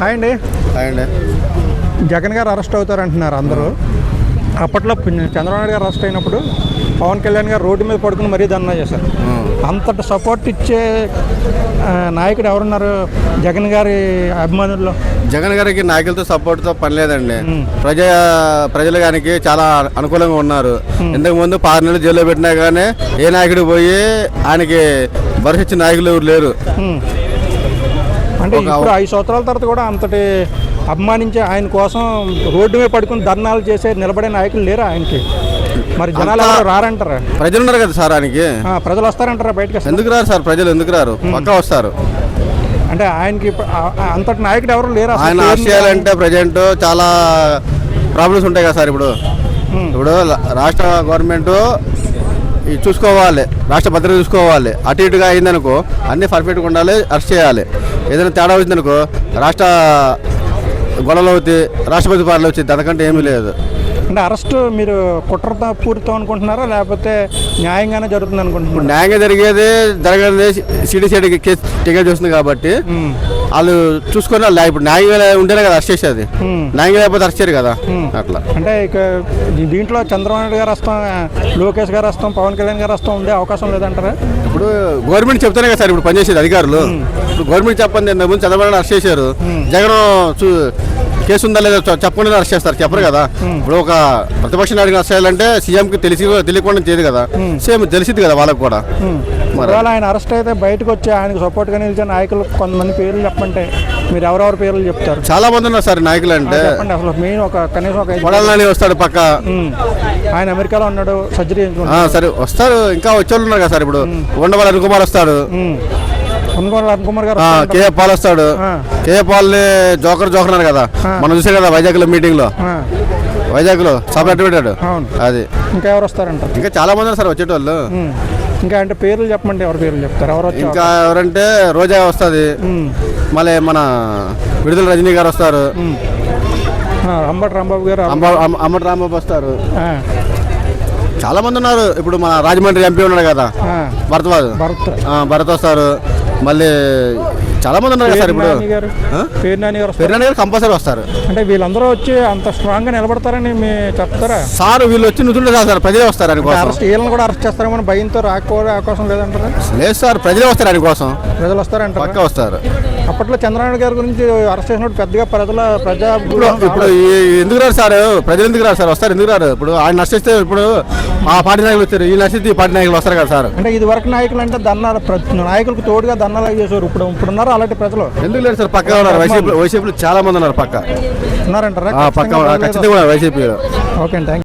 Hi అండి. అండి. జగన్ గారు అరెస్ట్ అవుతారంటున్నారు అందరూ. అప్పట్లో చంద్రబాబు నాయుడు గారు అరెస్ట్ అయినప్పుడు పవన్ కళ్యాణ్ గారు రోడ్డు మీద పడుకుని మరీ ధర్నా చేశారు. అంతటి సపోర్ట్ ఇచ్చే నాయకుడు ఎవరున్నారు? జగన్ గారి అభిమానుల్లో. జగన్ గారికి నాయకులతో సపోర్ట్తో పని లేదండి. ప్రజా ప్రజల గారికి చాలా అనుకూలంగా ఉన్నారు. ఇంతకు ముందు పారు నెలలు జైల్లో పెట్టినా కానీ ఏ నాయకుడు పోయి ఆయనకి ఇచ్చిన నాయకులు ఎవరు లేరు. అంటే ఇప్పుడు ఐదు సంవత్సరాల తర్వాత కూడా అంతటి అభిమానించే ఆయన కోసం రోడ్డు మీద పడుకుని ధర్నాలు చేసే నిలబడే నాయకులు లేరా ఆయనకి? మరి జనాలు ఎవరు రారంటారా? ప్రజలు ఉన్నారు కదా సార్ ఆయనకి? ఆ, ప్రజలు వస్తారంటారా బయటకు? ఎందుకు రారు సార్ ప్రజలు? ఎందుకు రారు? పక్కా వస్తారు. అంటే ఆయనకి అంతటి నాయకుడు ఎవరు లేరు ఆయన ఆశయాలంటే ప్రజెంట్ చాలా ప్రాబ్లమ్స్ ఉంటాయి కదా సార్ ఇప్పుడు. ఇప్పుడు రాష్ట్ర గవర్నమెంట్ ఇది చూసుకోవాలి. రాష్ట్ర భద్రత చూసుకోవాలి. అటు ఇటుగా అయిందనుకో అన్ని పర్ఫెక్ట్గా ఉండాలి అరెస్ట్ చేయాలి. ఏదైనా తేడా వచ్చిందనుకో రాష్ట్ర గొడవలు అవుతాయి రాష్ట్రపతి పాలన వచ్చింది అంతకంటే ఏమీ లేదు. అంటే అరెస్ట్ మీరు కుట్రతో పూరితం అనుకుంటున్నారా? లేకపోతే న్యాయంగానే జరుగుతుంది అనుకుంటున్నారా? న్యాయంగా జరిగేది జరగదు సిటీ సైడ్ కేసు టికెట్ చూస్తుంది కాబట్టి. వాళ్ళు చూసుకొని వాళ్ళు ఇప్పుడు న్యాయంగా ఉంటేనే కదా అరెస్ట్ చేసేది. న్యాయంగా లేకపోతే అరెస్ట్ చేయరు కదా. అట్లా. అంటే ఇక దీంట్లో చంద్రబాబు నాయుడు గారు వస్తాం లోకేష్ గారు వస్తాం పవన్ కళ్యాణ్ గారు వస్తాం ఉండే అవకాశం లేదంటారా? ఇప్పుడు గవర్నమెంట్ చెప్తానే కదా సార్ ఇప్పుడు పనిచేసేది అధికారులు. గవర్నమెంట్ చెప్పండి ముందు చంద్రబాబు అరెస్ట్ చేశారు. జగన్ కేసు ఉందా లేదా చెప్పకుండా అరెస్ట్ చేస్తారు చెప్పరు కదా. ఇప్పుడు ఒక ప్రతిపక్ష నాయకుడు అరెస్ట్ చేయాలంటే సీఎంకి తెలిసి తెలియకుండా చేయదు కదా. సేమ్ తెలిసింది కదా వాళ్ళకి కూడా. మరి ఒకవేళ ఆయన అరెస్ట్ అయితే బయటకు వచ్చి ఆయనకు సపోర్ట్గా నిలిచే నాయకులు కొంతమంది పేర్లు చెప్పంటే మీరు ఎవరెవరి పేర్లు చెప్తారు? చాలా మంది ఉన్నారు సార్ నాయకులు అంటే. చెప్పండి అసలు మెయిన్ ఒక కనీసం ఒక ఐదు- కొడాలి నాని వస్తాడు పక్క. ఆయన అమెరికాలో ఉన్నాడు సర్జరీ సరే వస్తారు. ఇంకా వచ్చేవాళ్ళు ఉన్నారు కదా సార్ ఇప్పుడు. ఉండవాళ్ళ అనుకుమార్ వస్తాడు. కేఏ పాల్ వస్తాడు. కేఏ పాల్ని జోకర్ జోకర్ అన్నారు కదా మనం చూసాం కదా వైజాగ్లో మీటింగ్లో వైజాగ్లో సపరేట్ పెట్టాడు. అది. ఇంకా ఎవరు వస్తారంట? ఇంకా చాలా మంది సార్ వచ్చేటోళ్ళు. ఇంకా అంటే పేర్లు చెప్పండి ఎవరి పేర్లు చెప్తారు? ఎవరు ఇంకా ఎవరంటే రోజా వస్తుంది. మళ్ళీ మన విడుదల రజనీ గారు వస్తారు. అంబటి రాంబాబు గారు అంబ అమ్మ- అమ్మటి రాంబాబు వస్తారు. చాలా మంది ఉన్నారు. ఇప్పుడు మన రాజమండ్రి ఎంపీ ఉన్నాడు కదా. భరత్. ఆ, భరత్ వస్తారు. మళ్ళీ చాలా మంది ఉన్నారు కదా సార్ ఇప్పుడు. నాని గారు. గారు పెరినాని కంపల్సరీ వస్తారు. అంటే వీళ్ళందరూ వచ్చి అంత స్ట్రాంగ్గా నిలబడతారని మీ చెప్తారా? సార్ వీళ్ళు వచ్చి నుంచుంటే సార్ ప్రజలే వస్తారు కోసం. అరెస్ట్ వీళ్ళని కూడా అరెస్ట్ చేస్తారేమో భయంతో రాకపోవే అవకాశం లేదంటారా? లేదు సార్ ప్రజలే వస్తారు ఆయన కోసం. ప్రజలు వస్తారంటారా? పక్క వస్తారు. అప్పట్లో చంద్రబాబు గారి గురించి అరెస్ట్ చేసినప్పుడు పెద్దగా ప్రజల ప్రజా ఇప్పుడు ఎందుకు రారు సార్? ప్రజలు ఎందుకు రారు సార్? వస్తారు ఎందుకు రారు? ఇప్పుడు ఆయన నశిస్తే ఇప్పుడు ఆ పార్టీ నాయకులు వచ్చారు. ఈ నశిస్తే ఈ పార్టీ నాయకులు వస్తారు కదా సార్? అంటే ఇది వరకు నాయకులు అంటే దన్నాలు నాయకులకు తోడుగా దన్నాలు చేసేవారు. ఇప్పుడు ఇప్పుడు ఉన్నారు అలాంటి ప్రజలు. ఎందుకు లేరు సార్? పక్క ఉన్నారు. వైసీపీ వైసీపీలో చాలా మంది ఉన్నారు పక్క. ఉన్నారంటారా? పక్క ఖచ్చితంగా వైసీపీలో. Okay thank